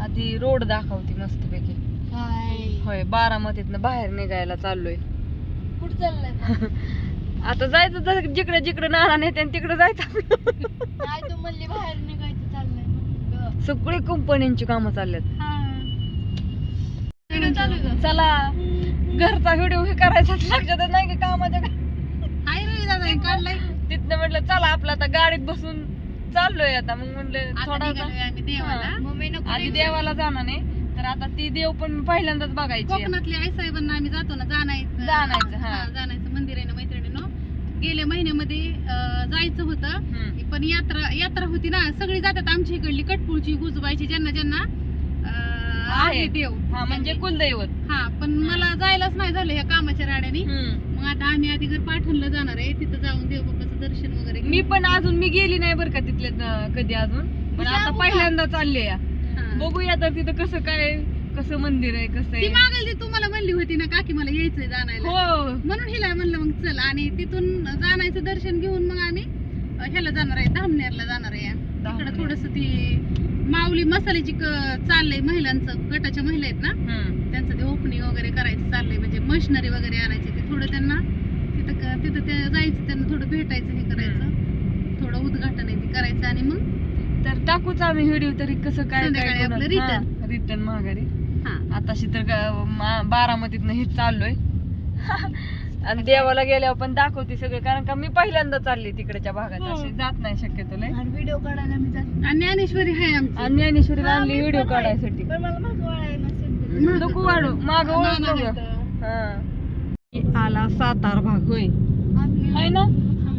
आधी रोड दाखवती मस्तपैकी. होय. बारामतीतनं बाहेर निघायला चाललोय. कुठं चाललंय आता जायचं तर जिकडे जिकडे नाना नेते तिकडे जायचं. नाही तू म्हणली बाहेर निघायचं चाललंय. सगळी कंपन्यांची कामं चालल्यात. हा. चालू घरचा व्हिडिओ हे करायचा लक्षातच नाही की कामाच्या हाय रे दादा काढलाय. तिथनं म्हटलं चला आपलं आता गाडीत बसून चाललोय आता. मग म्हणलं थोडा आम्ही देवाला. मम्मी नको आधी देवाला जाणार नाही. तर आता ती देव पण पहिल्यांदाच बघायची आहे. कोकणातल्या आई साहेबांना आम्ही जातो ना जाणायचं. जाणायचं, हा. हा, जाणायचं. मंदिर आहे ना मैत्रिणीनं. गेल्या महिन्यामध्ये अं, जायचं होतं. हम्म. पण यात्रा यात्रा होती ना सगळी जातात आमच्या इकडली. कटपुळची गुजबाईची ज्यांना ज्यांना अं, आहे. आहे देव. हा म्हणजे कुलदैवत. हा पण मला जायलाच नाही झालं ह्या कामाच्या राड्याने. हम्म. मग आता आम्ही आधी घर पाठवलं जाणार आहे. तिथं जाऊन देव बाप्पाचं दर्शन वगैरे. मी पण अजून मी गेली नाही बरं का तिथले कधी अजून. पण आता पहिल्यांदा चालले या. बघूया तर तिथं कसं काय कसं मंदिर आहे कसं ती आहे. मागल ती तुम्हाला म्हणली होती ना काकी मला यायचंय जाणायला. हो. म्हणून हिला म्हणलं मग चल. आणि तिथून जाण्याचं दर्शन घेऊन मग आम्ही अ, ह्याला जाणार आहे धामनेरला जाणार आहे. तिकडे. थोडस ती माऊली मसाल्याची क- चाललंय महिलांचं गटाच्या महिला आहेत ना? हम्म. त्यांचं ते ओपनिंग वगैरे करायचं चाललंय म्हणजे मशिनरी वगैरे आणायची ते थोडं त्यांना तिथं तिथं ते जायचं त्यांना थोडं भेटायचं हे करायचं. थोडं उद्घाटन आहे ते करायचं आणि मग तर टाकूच आम्ही व्हिडिओ तरी कसं काय संध्याकाळी आपलं return. रिटर्न माघारी. हा. आताशी तर गा- मा- बारामतीतनं हे चाललोय. आणि देवाला गेल्यावर पण दाखवते सगळं कारण का मी पहिल्यांदा चालली तिकडच्या भागात. हो. अशी जात नाही शक्यतो लय. आणि व्हिडिओ काढायला मी जाते आणि ज्ञानेश्वरी आहे आमची. आणि ज्ञानेश्वरीला आणली व्हिडिओ. काढायसाठी. पण मला मागं वळायला नसेल तर. नको वाढू माग नाना आहेत. आला सातार भाग होय. आहे ना?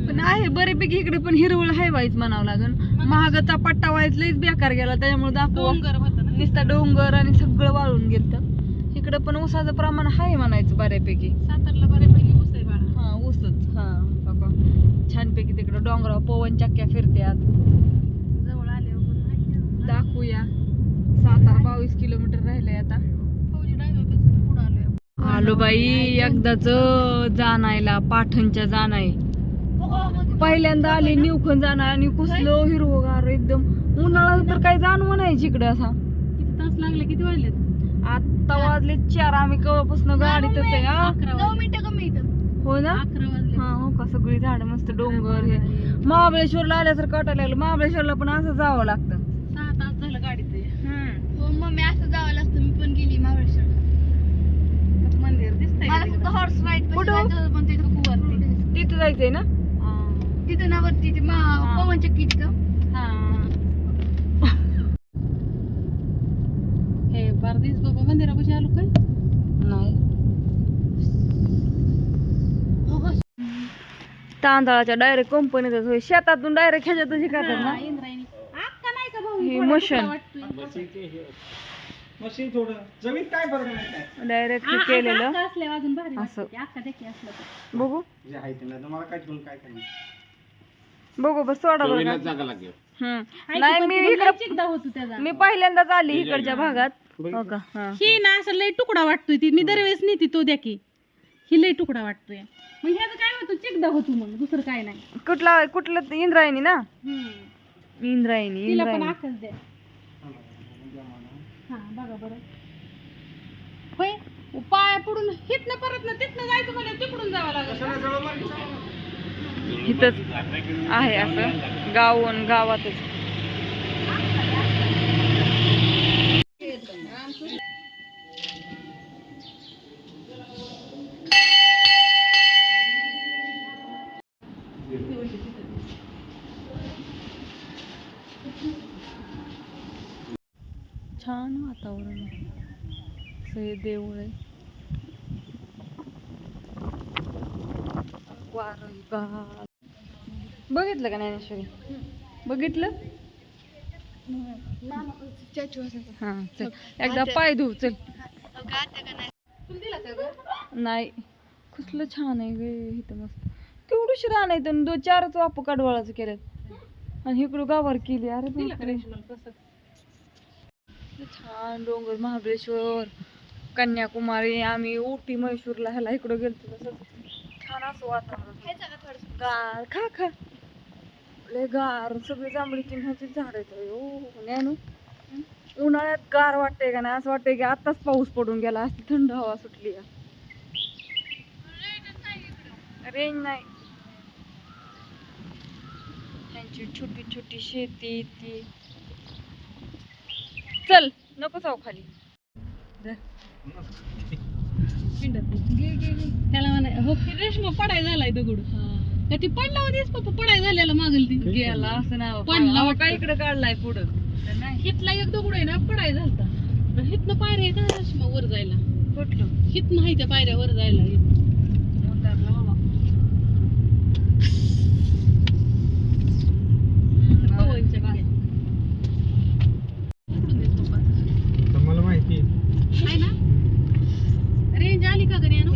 पण आहे बऱ्यापैकी इकडे पण हिरवळ आहे वाईच म्हणावं लागन. महागाचा पट्टा वाईच लईच बेकार गेला त्याच्यामुळे दाखवा. डोंगर होतं ना. नुसता डोंगर आणि सगळं वाळून गेलं इकडे पण ऊसाचं प्रमाण आहे म्हणायचं बऱ्यापैकी. सातारला बऱ्यापैकी ऊस आहे बाळा. हा ऊसच. हा बघा छानपैकी तिकडे डोंगरावर पवन चक्क्या फिरत्यात. जवळ आले दाखवूया. सातारा बावीस किलोमीटर राहिलंय आता फौजी डायव्हर पुढे आलोय आलो बाई एकदाच जाणायला पाठणच्या जाणाय. पहिल्यांदा आले निवखून जाणार आणि कुसलं हिरवगार एकदम. उन्हाळा तर काय जाणवं नाही इकडे असा. किती तास लागले किती वाजलेत? आता वाजले चार आम्ही कवापासून गाडीतच आहे हा? वाजले हो ना? वाजले. हा हो का? सगळी झाड मस्त डोंगर हे. महाबळेश्वरला आल्यासारखं वाटायला लागलं. महाबळेश्वरला पण असं जावं लागतं सहा तास झालं गाडीत हो मम्मी असं जावं लागतं मी पण गेली महाबळेश्वर मंदिर दिसतंय मला का फक्त तिकडं? हॉर्स राईड कुठं? पण तिथं खूप वरती तिथं जायचंय ना? तिथं ना वरती ते मा- पवन चक्की तिथं. हा. हे बारदीस बाबा मंदिरापाशी आलो काय? नाही? तांदळाच्या डायरेक्ट कंपनीतच होय शेतातून डायरेक्ट ह्याच्यातच हे करतात ना? इंद्रायणी. अक्का नाही का भाऊ हे मशीन. मशीन थोडं. जमीन काय फरक नाही. काय डायरेक्ट हे केलेलं. असल्यावर अजून भारी असं. वाटतं. अक्का देखी असलं तर. बघू. जे आहे ते नाही तुम्हाला काय घेऊन काय करणार? बघू बस सोडा बरं का. हम्म. हाय नाही पण मी ती लई इकडं चिकदा होतो त्याचा. मी पहिल्यांदाच आली इकडच्या भागात. हो का? हा. ही ना असं लई तुकडा वाटतोय ती. मी दरवेळेस नेते तो द्या की ही लई तुकडा वाटतोय. मग ह्याचं काय होतं? चिकदा होतो मग. दुसरं काय नाही. कुठला कुठलं ते इंद्रायणी ना? हम्म. इंद्रायणी तिला पण इंद्रायणी. द्या हा बघा बरं. होय पाया पडून हिथनं परत ना तिथनं जायचं म्हणजे तिकडून जावं लागेल इथंच आहे असं गावून गावातच. हे देऊळ आहे. बघितलं का ज्ञानेश्वरी बघितलं. हा चल एकदा पाय धुव चल नाही? तुला दिला का गं? नाही कसलं छान आहे गे इथं मस्त केवढीशी रान आहे तर दोन चारच वाप कडवाळाचं केल्यात आणि इकडं गावावर केली अरे. छान डोंगर महाबळेश्वर कन्याकुमारी आम्ही उटी म्हैसूरला ह्याला इकडं गेलतो तसंच. छान असं वातावरण. का? गार खा खा. लय गार सगळे जांभळी चिन्हाची झाड आहेत. ओ ज्ञानू उन्हाळ्यात गार वाटतंय का नाही? असं वाटतंय की आताच पाऊस पडून गेला असती थंड हवा सुटली रेंज नाही. त्यांची छोटी छोटी शेती ती. चल नको जाऊ खाली. त्याला म्हणा हो की रेशमा पडाय झालाय दगड. का ती पडला होतीस पप्पा पडाय झालेला मागल ती. गेला असं नाही पडला. काय इकडे काढलाय पुढं. हितला एक दगड आहे ना पडाय झालता. हितनं पायऱ्या आहे का रेशमा वर जायला. कुठलं? हित नाही त्या पायऱ्या वर जायला उतरलं बाबा पवनच्या गाड्या. तर मला माहिती आहे. आहे ना रेंज आली का घरी आणू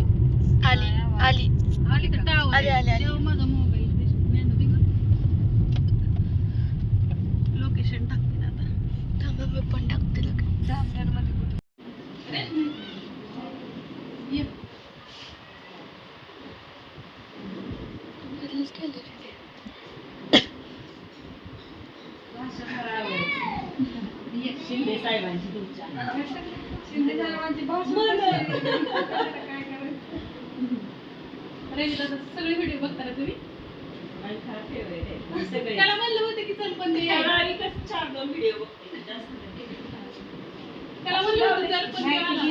आली आली आली का टावर आली, आली, आली. माझा मोबाईल लोकेशन टाकते ना आता थांबा मी पण टाकते लगेच जामनेरमध्ये कुठं ये. मधलंच केलं रे ते. शिंदे साहेबांची सगळे व्हिडिओ बघता ना तुम्ही? त्याला म्हणलं होतं की चल पण ते त्याला म्हणलं होतं चल पण ते आला.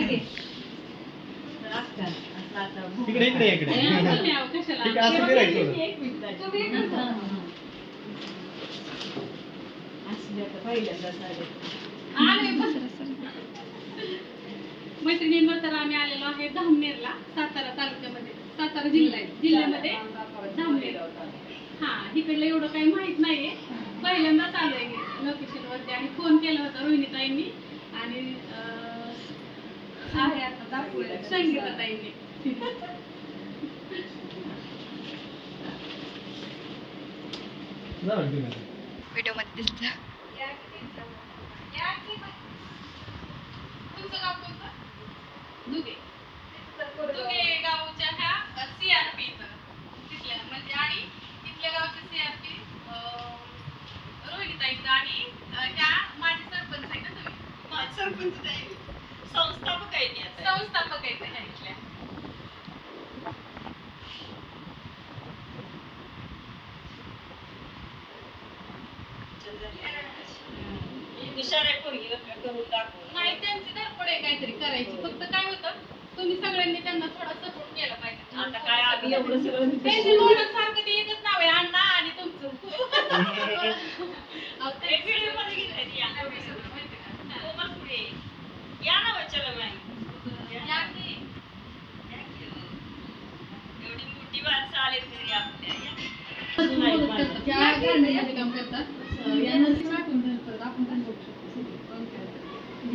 इकडे इकडे इकडे. हे असं नाही अहो, मैत्रिणींवर तर आम्ही आलेलो आहे धामनेरला सातारा तालुक्यामध्ये. सातारा जिल्हा आहे जिल्ह्यामध्ये धामनेर. हा इकडलं एवढं काही माहीत नाहीये. पहिल्यांदाच आलोय लोकेशन वरती. आणि फोन केला होता रोहिणीताईंनी. आणि आहे आता दाखवलं संगीताताईंनी. जाऊ दे मला. व्हिडिओमध्ये दिसत. तुमचं गाव कोणतं? दुगे. दुगे गावच्या ह्या सीआरपी तिथल्या म्हणजे आणि तिथल्या गावच्या सीआरपी रोहिणीताईचं आणि अं, ह्या माझे सरपंच आहे ना तुम्ही? संस्थापक आहेत ह्या इथल्या. नाही त्यांची धडपड आहे काहीतरी करायची. फक्त काय होतं तुम्ही सगळ्यांनी त्यांना थोडा सपोर्ट केला पाहिजे. आता काय आम्ही एवढं सगळं त्यांच्या तोंडात सारखं ते एकच नाव आहे अण्णा आणि तुमचं. अहो, ते का? या की. ज्या गांधीमध्ये काम करतात अं, या नर्सिंग आठवून करतात आपण त्यांना बघू शकतो. घ्यायचा म्हणजे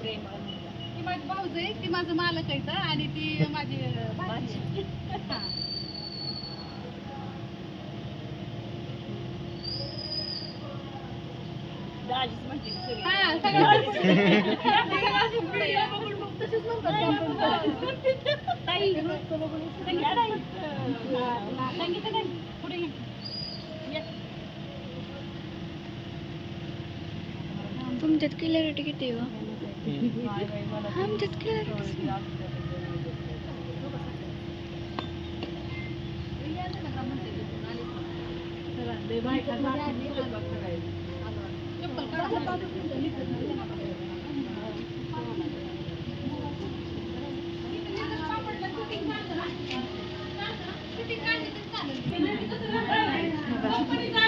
प्रेमळ? ती माझी भाऊज आहे ती माझं मालक आहे इथं आणि ती माझी आहे. हा. दाजीच म्हणते की सगळी. हा, सगळं सगळं असं पुढे या, बघून मग तसेच म्हणतात ते आपण. ताई, सगळ्या ताई. हा, संगीता ताई, पुढे ये. ये. तुमच्यात क्लॅरिटी किती आहे हो? आमच्यात क्लॅरिटी चप्पल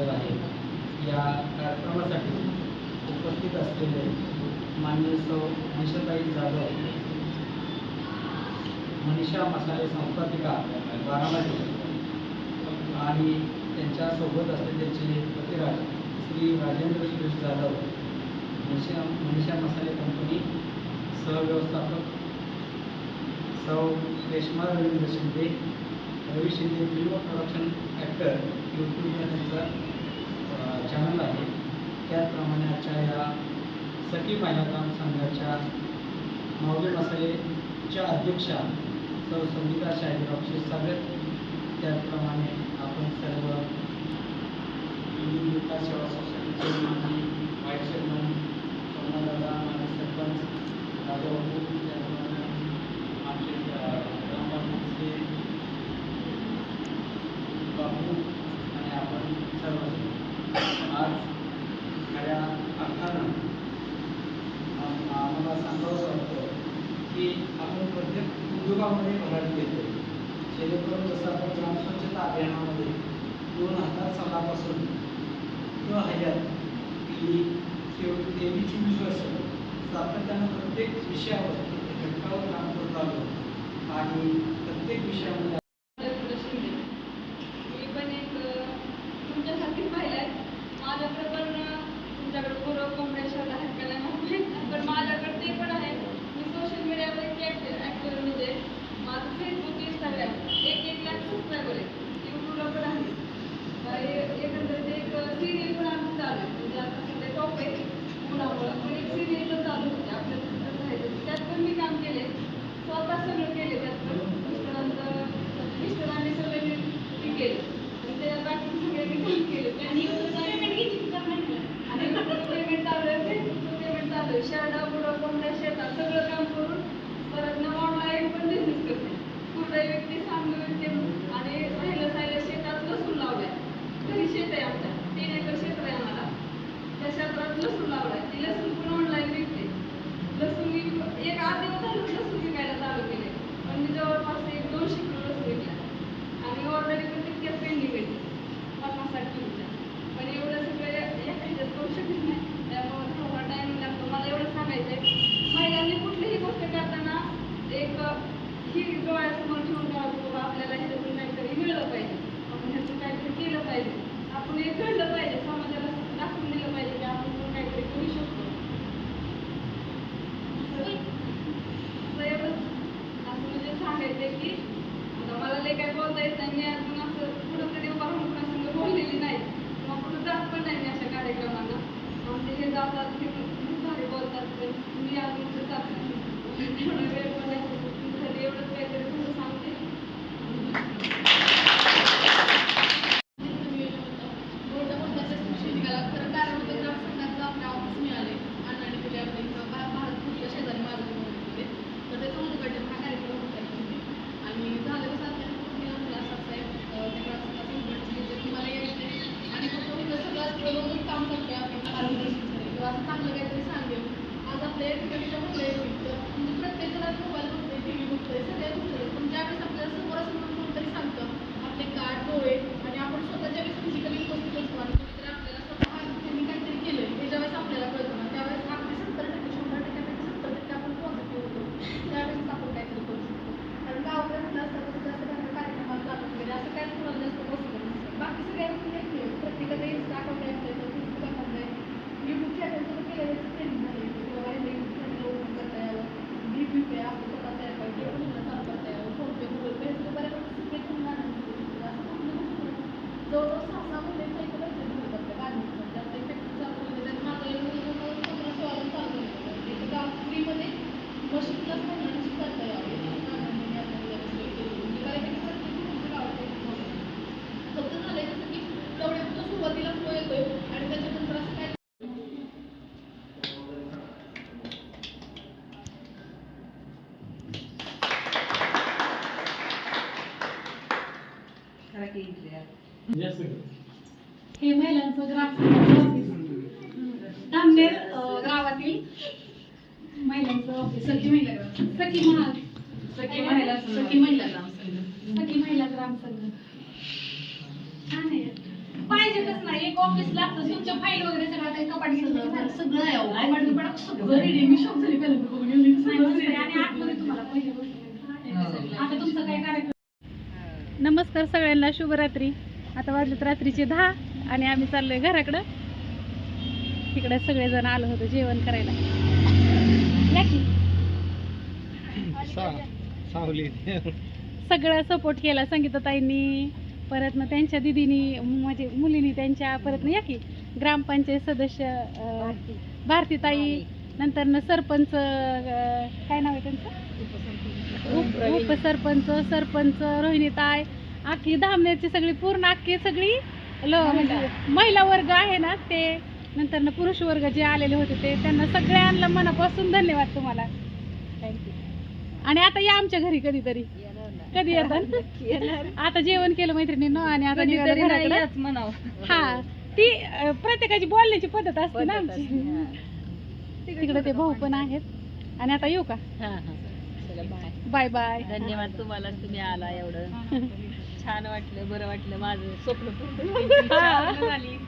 हजर आहे या कार्यक्रमासाठी उपस्थित असलेले मान्य सौ. मनीषाताई जाधव मनीषा मसाले संस्थापिका बारामती आणि त्यांच्यासोबत असलेले त्यांचे पतिराज श्री राजेंद्र सुरेश जाधव मनीषा मनीषा मसाले कंपनी सहव्यवस्थापक सौ. Reshma Ravindra Shinde Ravi Shinde film production actor YouTube त्यांचा चॅनल आहे. त्याचप्रमाणे आजच्या या सखी महिला संघाच्या मावळे मसालेच्या अध्यक्षा सर्व संगीता शाहिरावचे स्वागत. त्याचप्रमाणे आपण सर्व विकास सेवा सोसायटीचे माजी व्हाईस चेअरमन सोमनाथ दादा माजी सरपंच राजा उद्योगामध्ये भरारी येते जेणेकरून जसं आपण ग्रामस्वच्छता अभियानामध्ये दोन हजार सालापासून किंवा हयात पिढी शेवट तेवीस चोवीस वर्ष सातत्यानं प्रत्येक विषयावर घटकावर काम करत आलो. आणि प्रत्येक विषयामध्ये छान आहे. पाहिजेतच नाही एक ऑफिस लागतं तुमच्या फाईल वगैरे सगळं काही कपाट सगळं सगळं आहे अहो. कपाट बिपाट सगळं रेडी मी शॉप झाली पहिल्यांदा बघून एवढी सगळं ready. आणि आतमध्ये तुम्हाला पहिली गोष्ट आता तुमचं काय कार्यक्रम? नमस्कार सगळ्यांना शुभरात्री. आता वाजलेत रात्रीचे दहा आणि आम्ही चाललोय घराकडं. तिकडे सगळेजण आलो होतो जेवण करायला. या की. सावली. सगळं सपोर्ट केला संगीताताईंनी परत ना त्यांच्या दिदीनी म्हणजे मुलीनी त्यांच्या परत ना या की ग्रामपंचायत सदस्य भारतीताई. नंतर ना सरपंच काय नाव आहे त्यांचं? उप उपसरपंच सरपंच रोहिणीताई अख्खी धामनेरची सगळी पूर्ण अख्खी सगळी ल म्हणजे महिला वर्ग आहे ना ते नंतर ना पुरुष वर्ग जे आलेले होते ते त्यांना सगळ्यांना मनापासून धन्यवाद तुम्हाला. थँक्यू आणि आता या आमच्या घरी कधीतरी. कधी येतात? आता जेवण केलं मैत्रिणीनं आणि आता निघालं घराकडं. हा ती अं, प्रत्येकाची बोलण्याची पद्धत असते ना आमची. तिकडे ते भाऊ पण आहेत. आणि आता येऊ का? बाय बाय धन्यवाद तुम्हाला तुम्ही आला एवढं. छान वाटलं बरं वाटलं माझं स्वप्न पूर्ण झाली.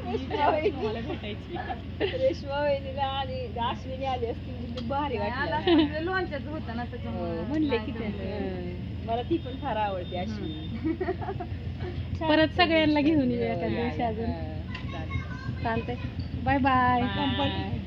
रेशमा वहिनीला आणि अश्विनी आली असती म्हणजे भारी वाटलं. लोणच्याचं होतं ना हो, म्हणले की त्यानं मला ती पण फार आवडते अश्विनी परत सगळ्यांना घेऊन येऊ एका दिवशी अजून. चालतंय. Bye bye. Bye.